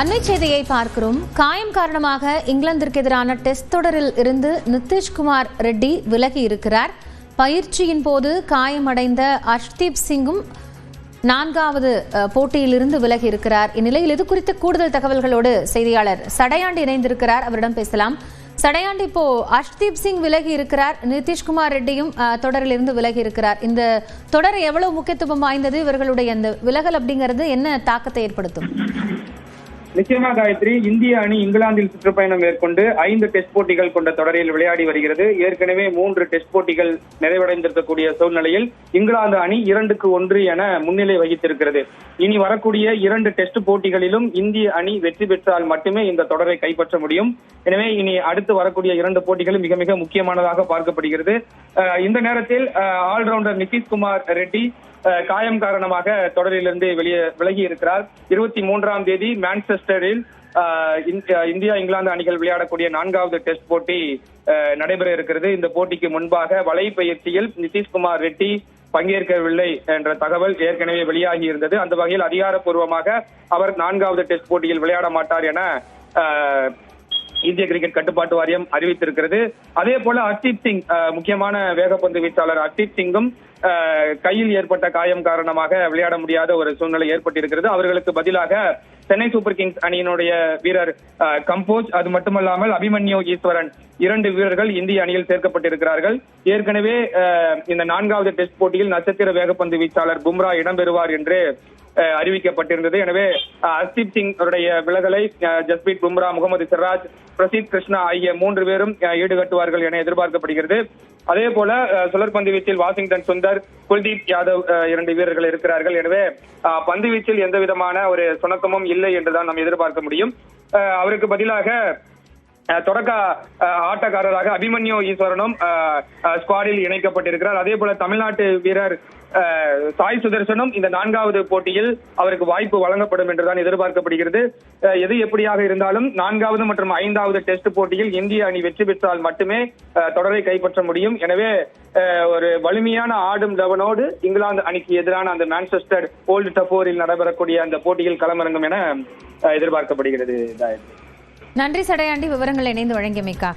அண்மை செய்தியை பார்க்கிறோம். காயம் காரணமாக இங்கிலாந்திற்கு எதிரான டெஸ்ட் தொடரில் இருந்து நிதிஷ்குமார் ரெட்டி விலகி இருக்கிறார் பயிற்சியின் போது காயமடைந்த அஷ்தீப் சிங்கும் நான்காவது போட்டியிலிருந்து விலகி இருக்கிறார் இந்நிலையில் இது குறித்த கூடுதல் தகவல்களோடு செய்தியாளர் சடையாண்டி இணைந்திருக்கிறார். அவரிடம் பேசலாம். சடையாண்டி இப்போ அஷ்தீப் சிங் விலகி இருக்கிறார் நிதிஷ்குமார் ரெட்டியும் தொடரிலிருந்து விலகி இருக்கிறார் இந்த தொடர் எவ்வளவு முக்கியத்துவம் வாய்ந்தது? இவர்களுடைய அந்த விலகல் அப்படிங்கிறது என்ன தாக்கத்தை ஏற்படுத்தும்? நிச்சயமா காயத்ரி இந்திய அணி இங்கிலாந்தில் சுற்றுப்பயணம் மேற்கொண்டு ஐந்து டெஸ்ட் போட்டிகள் கொண்ட தொடரில் விளையாடி வருகிறது. ஏற்கனவே மூன்று டெஸ்ட் போட்டிகள் நிறைவடைந்திருக்கக்கூடிய சூழ்நிலையில் இங்கிலாந்து அணி இரண்டுக்கு ஒன்று என முன்னிலை வகித்திருக்கிறது. இனி வரக்கூடிய இரண்டு டெஸ்ட் போட்டிகளிலும் இந்திய அணி வெற்றி பெற்றால் மட்டுமே இந்த தொடரை கைப்பற்ற முடியும். எனவே இனி அடுத்து வரக்கூடிய இரண்டு போட்டிகளும் மிக மிக முக்கியமானதாக பார்க்கப்படுகிறது. இந்த நேரத்தில் ஆல்ரவுண்டர் நிதிஷ்குமார் ரெட்டி அஹ் காயம் காரணமாக தொடரிலிருந்து வெளியே விலகி இருக்கிறார் இருபத்தி மூன்றாம் தேதி மான்செஸ்டரில் அஹ் இந்தியா இங்கிலாந்து அணிகள் விளையாடக்கூடிய நான்காவது டெஸ்ட் போட்டி நடைபெற இருக்கிறது. இந்த போட்டிக்கு முன்பாக வலை பயிற்சியில் நிதிஷ்குமார் ரெட்டி பங்கேற்கவில்லை என்ற தகவல் ஏற்கனவே வெளியாகி இருந்தது. அந்த வகையில் அதிகாரப்பூர்வமாக அவர் நான்காவது டெஸ்ட் போட்டியில் விளையாட மாட்டார் என இந்திய கிரிக்கெட் கட்டுப்பாட்டு வாரியம் அறிவித்திருக்கிறது. அதே போல ஹர்தீப் சிங் முக்கியமான வேகப்பந்து வீச்சாளர் ஹர்தீப் சிங்கும் கையில் ஏற்பட்ட காயம் காரணமாக விளையாட முடியாத ஒரு சூழ்நிலை ஏற்பட்டிருக்கிறது. அவர்களுக்கு பதிலாக சென்னை சூப்பர் கிங்ஸ் அணியினுடைய வீரர் கம்போஜ் அது மட்டுமல்லாமல் அபிமன்யு ஈஸ்வரன் இரண்டு வீரர்கள் இந்திய அணியில் சேர்க்கப்பட்டிருக்கிறார்கள். ஏற்கனவே இந்த நான்காவது டெஸ்ட் போட்டியில் நட்சத்திர வேகப்பந்து வீச்சாளர் பும்ரா இடம்பெறுவார் என்று அஹ், அறிவிக்கப்பட்டிருந்தது. எனவே அஹ், ஹர்தீப் சிங் அவருடைய விலகலை ஜஸ்பீத் பும்ரா முகமது சிராஜ் பிரசீத் கிருஷ்ணா ஆகிய மூன்று பேரும் ஈடுகட்டுவார்கள் என எதிர்பார்க்கப்படுகிறது. அதே போல அஹ், சுழற்பந்து வீச்சில் வாஷிங்டன் சுந்தர் குல்தீப் யாதவ் அஹ், இரண்டு வீரர்கள் இருக்கிறார்கள். எனவே பந்து வீச்சில் எந்த விதமான ஒரு சுணக்கமும் இல்லை என்றுதான் நாம் எதிர்பார்க்க முடியும். அஹ், அவருக்கு பதிலாக தொடக்க ஆட்டக்காரராக அபிமன்யு ஈஸ்வரனும் ஸ்குவாடில் இணைக்கப்பட்டிருக்கிறார். அதே போல தமிழ்நாட்டு வீரர் அஹ், சாய் சுதர்சனும் இந்த நான்காவது போட்டியில் அவருக்கு வாய்ப்பு வழங்கப்படும் என்றுதான் எதிர்பார்க்கப்படுகிறது. எது எப்படியாக இருந்தாலும் நான்காவது மற்றும் ஐந்தாவது டெஸ்ட் போட்டியில் இந்திய அணி வெற்றி பெற்றால் மட்டுமே தொடரை கைப்பற்ற முடியும். எனவே அஹ், ஒரு வலிமையான ஆடும் லெவனோடு இங்கிலாந்து அணிக்கு எதிரான அந்த மான்செஸ்டர் ஓல்டு டபோரில் நடைபெறக்கூடிய அந்த போட்டியில் களமிறங்கும் என எதிர்பார்க்கப்படுகிறது நன்றி சடையாண்டி விவரங்கள் இணைந்து வழங்கியமைக்காக.